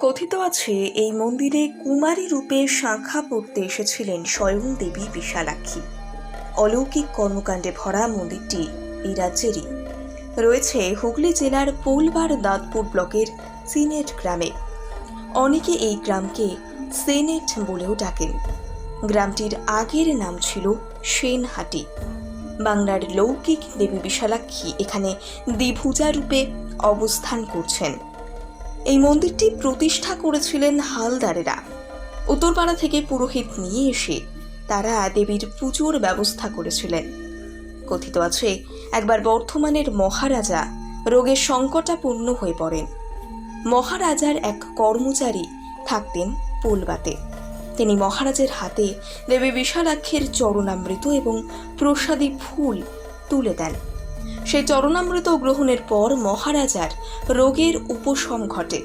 কথিত আছে, এই মন্দিরে কুমারী রূপে শাঁখা পড়তে এসেছিলেন স্বয়ং দেবী বিশালাক্ষী। অলৌকিক কর্মকাণ্ডে ভরা মন্দিরটি এই রাজ্যেরই। রয়েছে হুগলি জেলার পোলবার দাঁতপুর ব্লকের সিনেট গ্রামে। অনেকে এই গ্রামকে সেনেট বলেও ডাকেন। গ্রামটির আগের নাম ছিল সেনহাটি। বাংলার লৌকিক দেবী বিশালাক্ষী এখানে দ্বিভুজা রূপে অবস্থান করছেন। এই মন্দিরটি প্রতিষ্ঠা করেছিলেন হালদারেরা। উত্তরপাড়া থেকে পুরোহিত নিয়ে এসে তারা দেবীর পুজোর ব্যবস্থা করেছিলেন। কথিত আছে, একবার বর্ধমানের মহারাজা রোগের সংকটাপূর্ণ হয়ে পড়েন। মহারাজার এক কর্মচারী থাকতেন পোলবাতে। তিনি মহারাজের হাতে দেবী বিশালাক্ষীর চরণামৃত এবং প্রসাদী ফুল তুলে দেন। সেই চরণামৃত গ্রহণের পর মহারাজার রোগের উপশম ঘটে।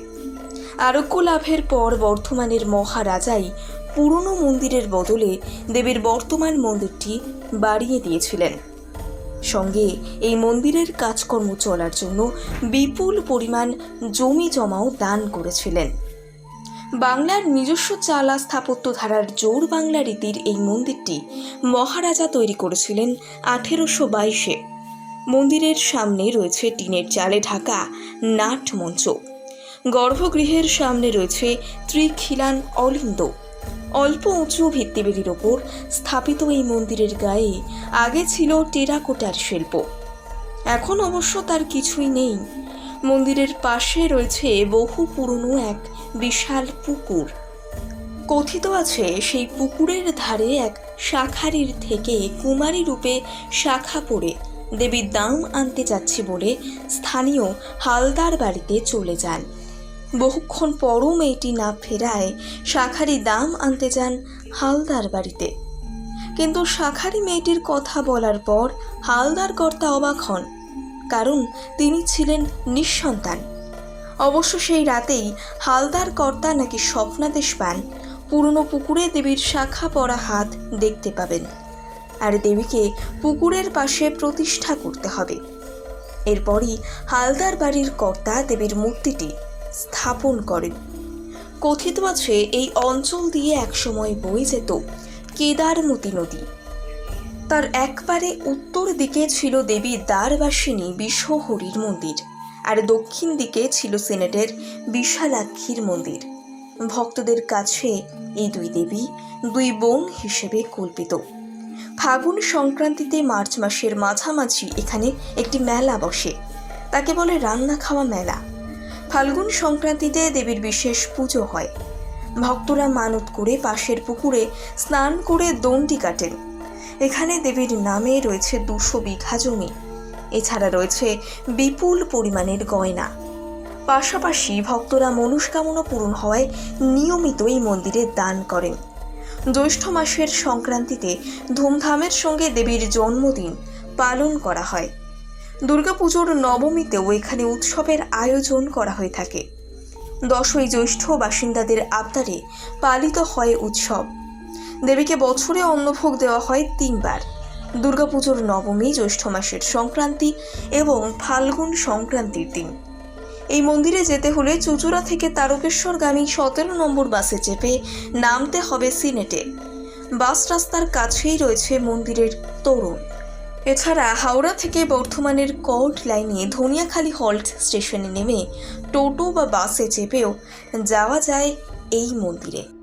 আরোগ্য লাভের পর বর্ধমানের মহারাজাই পুরনো মন্দিরের বদলে দেবীর বর্তমান মন্দিরটি বাড়িয়ে দিয়েছিলেন। সঙ্গে এই মন্দিরের কাজকর্ম চলার জন্য বিপুল পরিমাণ জমি জমাও দান করেছিলেন। বাংলার নিজস্ব চালা স্থাপত্য ধারার জোর বাংলা রীতির এই মন্দিরটি মহারাজা তৈরি করেছিলেন আঠেরোশো বাইশে। মন্দিরের সামনে রয়েছে টিনের চালে ঢাকা নাট মঞ্চ। গর্ভগৃহের সামনে রয়েছে ত্রিখিলান অলিন্দ। অল্প উঁচু ভিত্তিবেদির ওপর স্থাপিত এই মন্দিরের গায়ে আগে ছিল টেরাকোটার শিল্প। এখন অবশ্য তার কিছুই নেই। মন্দিরের পাশে রয়েছে বহু পুরনো এক বিশাল পুকুর। কথিত আছে সেই পুকুরের ধারে এক শাখারির থেকে কুমারী রূপে শাখা পড়ে। দেবীর দাম আনতে যাচ্ছে বলে স্থানীয় হালদার বাড়িতে চলে যান। বহুক্ষণ পরও মেয়েটি না ফেরায় শাখারি দাম আনতে যান হালদার বাড়িতে। কিন্তু শাখারি মেয়েটির কথা বলার পর হালদার কর্তা অবাক হন, কারণ তিনি ছিলেন নিঃসন্তান। অবশ্য সেই রাতেই হালদার কর্তা নাকি স্বপ্নাদেশ পান, পুরনো পুকুরে দেবীর শাখা পড়া হাত দেখতে পাবেন। আর দেবীকে পুকুরের পাশে প্রতিষ্ঠা করতে হবে। এরপরই হালদার বাড়ির কর্তা দেবীর মূর্তিটি স্থাপন করেন। কথিত আছে, এই অঞ্চল দিয়ে একসময় বয়ে যেত কেদারমতি নদী। তার একবারে উত্তর দিকে ছিল দেবী দ্বারবাসিনী বিশ্বহরির মন্দির, আর দক্ষিণ দিকে ছিল সিনেটের বিশালাক্ষীর মন্দির। ভক্তদের কাছে এই দুই দেবী দুই বোন হিসেবে কল্পিত। ফাগুন সংক্রান্তিতে মার্চ মাসের মাঝামাঝি এখানে একটি মেলা বসে। তাকে বলে রান্না খাওয়া মেলা। ফাল্গুন সংক্রান্তিতে দেবীর বিশেষ পুজো হয়। ভক্তরা মানত করে পাশের পুকুরে স্নান করে দণ্ডি কাটেন। এখানে দেবীর নামে রয়েছে দুশো বিঘা জমি। এছাড়া রয়েছে বিপুল পরিমাণের গয়না। পাশাপাশি ভক্তরা মনস্কামনা পূরণ হওয়ায় নিয়মিত এই মন্দিরে দান করেন। জ্যৈষ্ঠ মাসের সংক্রান্তিতে ধুমধামের সঙ্গে দেবীর জন্মদিন পালন করা হয়। দুর্গাপুজোর নবমীতেও এখানে উৎসবের আয়োজন করা হয়ে থাকে। দশই জ্যৈষ্ঠ বাসিন্দাদের আবদারে পালিত হয় উৎসব। দেবীকে বছরে অন্নভোগ দেওয়া হয় তিনবার। দুর্গাপুজোর নবমী জ্যৈষ্ঠ মাসের সংক্রান্তি এবং ফাল্গুন সংক্রান্তির দিন। এই মন্দিরে যেতে হলে চুচুড়া থেকে তারকেশ্বরগামী সতেরো নম্বর বাসে চেপে নামতে হবে সিনেটে। বাস রাস্তার কাছেই রয়েছে মন্দিরের তরুণ। এছাড়া হাওড়া থেকে বর্ধমানের কর্ট লাইনে ধনিয়াখালী হল্ট স্টেশনে নেমে টোটো বা বাসে চেপেও যাওয়া যায় এই মন্দিরে।